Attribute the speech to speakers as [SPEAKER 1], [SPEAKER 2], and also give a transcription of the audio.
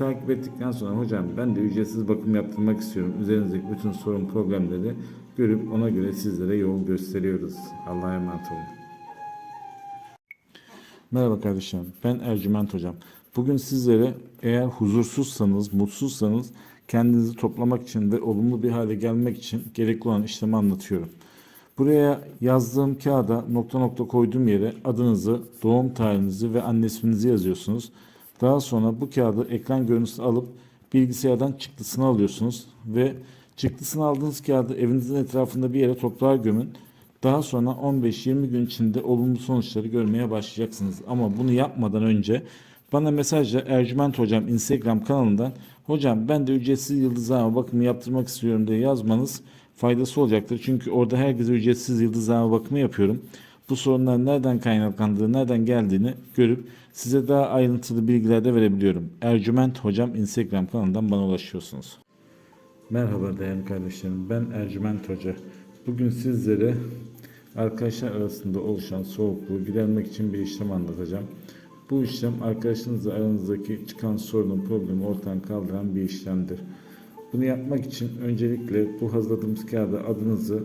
[SPEAKER 1] Takip ettikten sonra hocam ben de ücretsiz bakım yaptırmak istiyorum. Üzerinizdeki bütün sorun problemleri görüp ona göre sizlere yol gösteriyoruz. Allah'a emanet olun. Merhaba kardeşlerim. Ben Ercüment Hocam. Bugün sizlere eğer huzursuzsanız, mutsuzsanız kendinizi toplamak için ve olumlu bir hale gelmek için gerekli olan işlemi anlatıyorum. Buraya yazdığım kağıda nokta nokta koyduğum yere adınızı, doğum tarihinizi ve anne isminizi yazıyorsunuz. Daha sonra bu kağıdı ekran görüntüsü alıp bilgisayardan çıktısını alıyorsunuz ve çıktısını aldığınız kağıdı evinizin etrafında bir yere toprağa gömün. Daha sonra 15-20 gün içinde olumlu sonuçları görmeye başlayacaksınız. Ama bunu yapmadan önce bana mesajla Ercüment Hocam Instagram kanalından Hocam ben de ücretsiz yıldızlama bakımı yaptırmak istiyorum diye yazmanız faydası olacaktır. Çünkü orada herkese ücretsiz yıldızlama bakımı yapıyorum. Bu sorunların nereden kaynaklandığı, nereden geldiğini görüp size daha ayrıntılı bilgiler de verebiliyorum. Ercüment Hocam Instagram kanalından bana ulaşıyorsunuz. Merhaba değerli kardeşlerim. Ben Ercüment Hoca. Bugün sizlere arkadaşlar arasında oluşan soğukluğu gidermek için bir işlem anlatacağım. Bu işlem arkadaşınızla aranızdaki çıkan sorunun problemi ortadan kaldıran bir işlemdir. Bunu yapmak için öncelikle bu hazırladığımız kağıda adınızı,